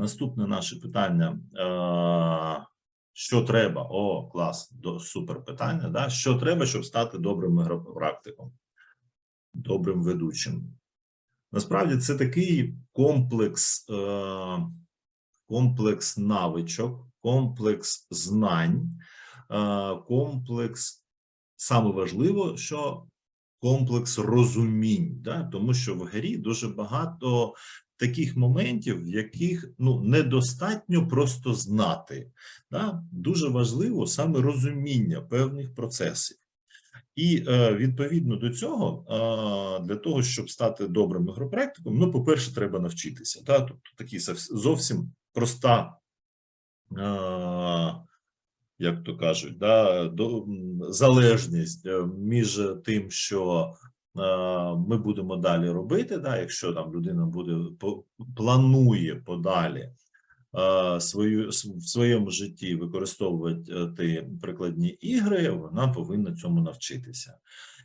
наступне наше питання. Е, що треба? О, клас, до, супер питання. Да? Що треба, щоб стати добрим ігропрактиком, добрим ведучим? Насправді це такий комплекс, е, комплекс навичок, комплекс знань, е, комплекс, саме важливо, що комплекс розумінь, да? тому що в грі дуже багато таких моментів, в яких ну недостатньо просто знати. Да? Дуже важливо саме розуміння певних процесів. І е, відповідно до цього, е, для того, щоб стати добрим ігропрактиком, ну, по-перше, треба навчитися. Да? Тобто такі зовсім проста, е, як то кажуть, да, залежність між тим, що ми будемо далі робити, да, якщо там людина буде планує подалі е, свою в своєму житті використовувати е, прикладні ігри, вона повинна цьому навчитися.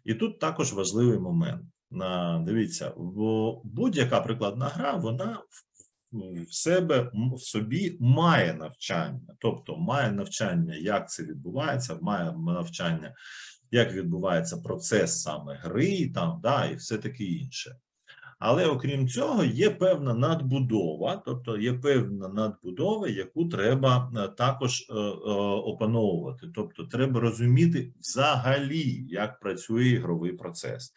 І тут також важливий момент. Дивіться, будь-яка прикладна гра, вона в- себе в собі має навчання, тобто має навчання, як це відбувається, має навчання, як відбувається процес саме гри, там да, і все таке інше. Але окрім цього, є певна надбудова, тобто є певна надбудова, яку треба е, також е, е, опановувати. Тобто, треба розуміти взагалі, як працює ігровий процес.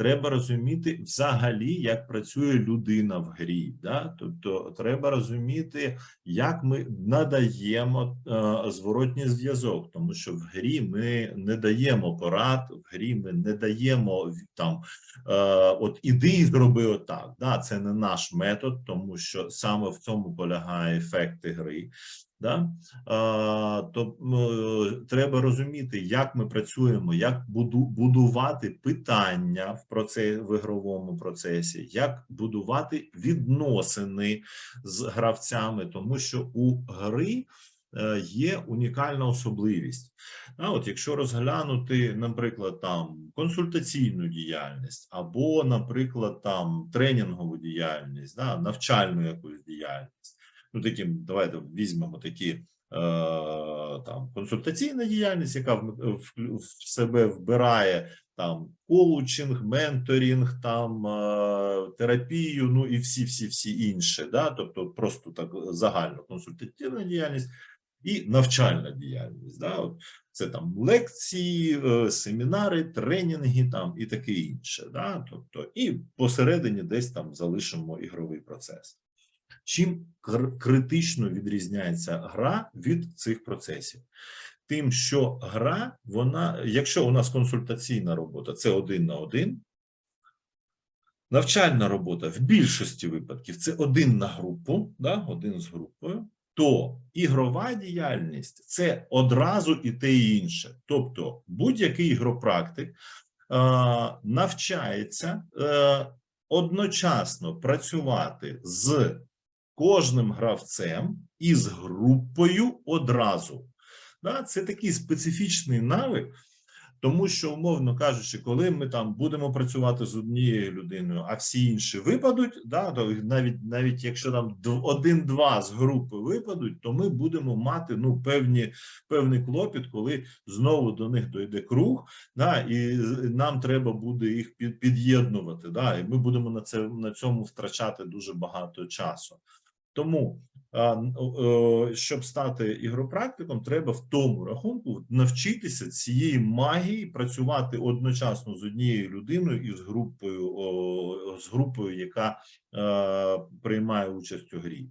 Треба розуміти взагалі, як працює людина в грі. Да? Тобто, треба розуміти, як ми надаємо е, зворотній зв'язок, тому що в грі ми не даємо порад, в грі ми не даємо там е, от іди і зроби отак. Да, це не наш метод, тому що саме в цьому полягає ефект гри. Да? Е, то м, треба розуміти, як ми працюємо, як буду, будувати питання в проце, в ігровому процесі, як будувати відносини з гравцями, тому що у гри е, є унікальна особливість. А от якщо розглянути, наприклад, там консультаційну діяльність, або, наприклад, там тренінгову діяльність, да, навчальну якусь діяльність, ну таким, давайте візьмемо такі. е, Там консультаційна діяльність, яка в, в, в себе вбирає там коучинг, менторинг, там е, терапію, ну і всі, всі, всі інші, да, тобто просто так загально консультативна діяльність і навчальна діяльність. Да? От це там лекції, е, семінари, тренінги там і таке інше. Да? Тобто, і посередині десь там залишимо ігровий процес. Чим критично відрізняється гра від цих процесів? Тим, що гра, вона, якщо у нас консультаційна робота, це один на один, навчальна робота в більшості випадків це один на групу, да, один з групою, то ігрова діяльність це одразу і те і інше. Тобто будь-який ігропрактик е, навчається е, одночасно працювати з кожним гравцем і з групою одразу. Це такий специфічний навик, тому що, умовно кажучи, коли ми там будемо працювати з однією людиною, а всі інші випадуть, да, то навіть навіть якщо там дв- один-два з групи випадуть, то ми будемо мати ну певні певний клопіт, коли знову до них дойде круг, да, і нам треба буде їх під, під'єднувати. Да, і ми будемо на це на цьому втрачати дуже багато часу. Тому щоб стати ігропрактиком, треба в тому рахунку навчитися цієї магії працювати одночасно з однією людиною і з групою, з групою, яка е, приймає участь у грі.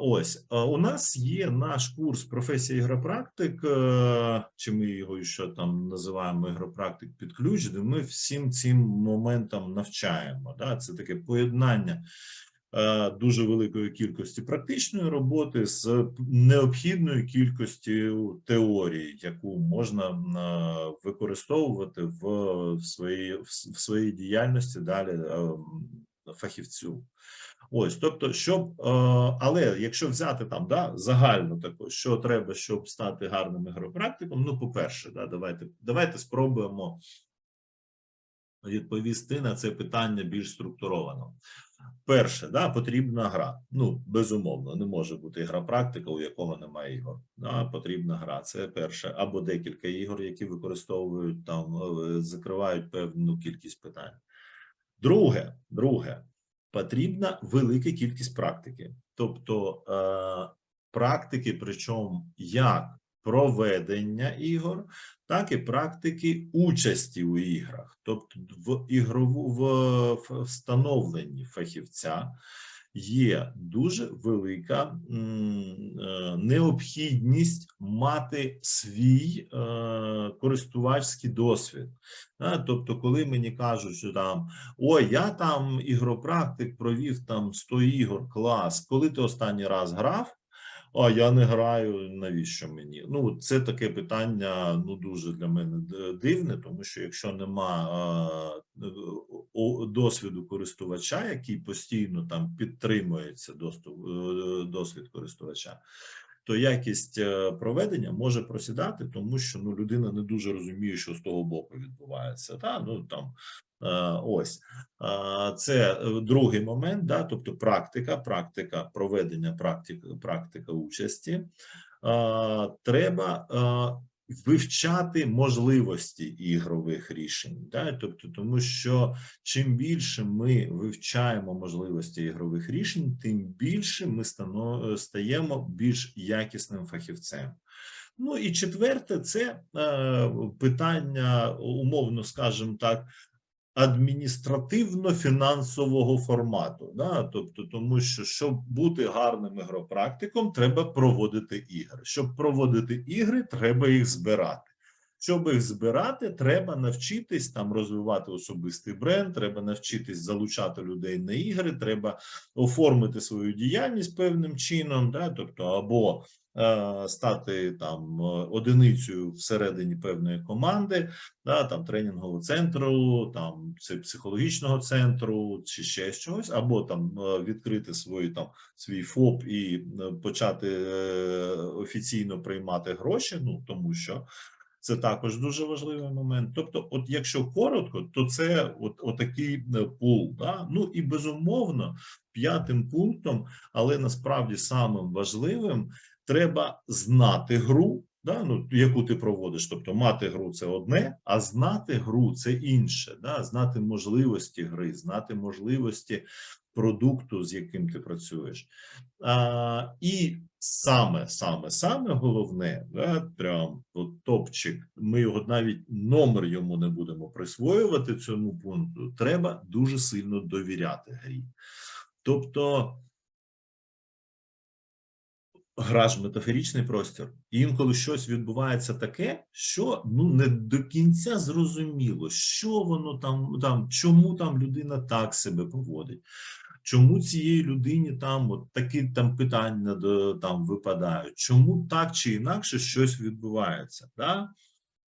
Ось у нас є наш курс професія ігропрактик, е, чи ми його ще там називаємо ігропрактик під ключ, де ми всім цим моментам навчаємо. Да? Це таке поєднання дуже великої кількості практичної роботи з необхідною кількістю теорії, яку можна е, використовувати в, своїй в своїй діяльності далі е, фахівцю. Ось, тобто, щоб, е, але якщо взяти там да, загально тако, що треба, щоб стати гарним ігропрактиком, ну, по-перше, да, давайте, давайте спробуємо відповісти на це питання більш структуровано. Перше, да, потрібна гра. Ну, безумовно, не може бути гра практика, у якого немає ігор. Да, потрібна гра. Це перше, або декілька ігор, які використовують там, е, закривають певну кількість питань. Друге, друге, потрібна велика кількість практики. Тобто е, практики, причому як проведення ігор, так і практики участі у іграх, тобто в ігрову в, встановленні фахівця є дуже велика е, необхідність мати свій е, користувацький досвід. Тобто, коли мені кажуть, що там ой, я там ігропрактик провів там 100 ігор, клас. Коли ти останній раз грав? А я не граю, навіщо мені? Ну, це таке питання, ну дуже для мене дивне, тому що якщо нема е, досвіду користувача, який постійно там підтримується доступ, е, досвід користувача, то якість е, проведення може просідати, тому що ну людина не дуже розуміє, що з того боку відбувається. Та ну там е, ось це е, другий момент, да, тобто практика, практика проведення, практика, практика участі. Треба вивчати можливості ігрових рішень, да, тобто, тому що чим більше ми вивчаємо можливості ігрових рішень, тим більше ми стано, стаємо більш якісним фахівцем. Ну і четверте, це е, питання, умовно скажімо так, адміністративно-фінансового формату. Да? Тобто, тому що щоб бути гарним ігропрактиком, треба проводити ігри. Щоб проводити ігри, треба їх збирати. Щоб їх збирати, треба навчитись там розвивати особистий бренд, треба навчитись залучати людей на ігри, треба оформити свою діяльність певним чином, да? тобто або стати там е, одиницею всередині певної команди, да, там тренінгового центру, там психологічного центру, чи ще чогось, або там е, відкрити свій там свій ФОП і е, почати е, офіційно приймати гроші. Ну тому що це також дуже важливий момент. Тобто, от якщо коротко, то це от, отакий е, пул. Да? Ну і безумовно, п'ятим пунктом, але насправді самим важливим, треба знати гру, да? ну, яку ти проводиш. Тобто, мати гру це одне, а знати гру це інше. Да? Знати можливості гри, знати можливості продукту, з яким ти працюєш. А, і саме, саме, саме головне, да, прям от топчик, ми його навіть номер йому не будемо присвоювати цьому пункту. Треба дуже сильно довіряти грі. Тобто. Гра ж метафоричний простір. І інколи щось відбувається таке, що ну не до кінця зрозуміло, що воно там, там чому там людина так себе поводить. Чому цієї людині там от такі там питання до- там випадають? Чому так чи інакше щось відбувається? Да?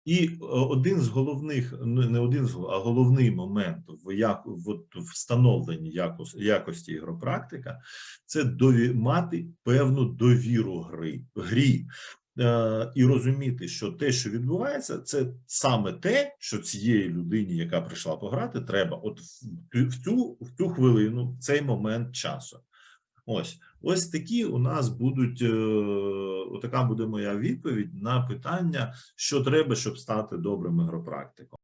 І е, один з головних, ну не один з а головний момент в як в встановленні якос, якості ігропрактика це дові, мати певну довіру гри грі. Е, і розуміти, що те, що відбувається, це саме те, що цієї людині, яка прийшла пограти, треба от в, цю в цю хвилину, в цей момент часу. Ось ось такі у нас будуть. така буде моя відповідь на питання, що треба, щоб стати добрим ігропрактиком.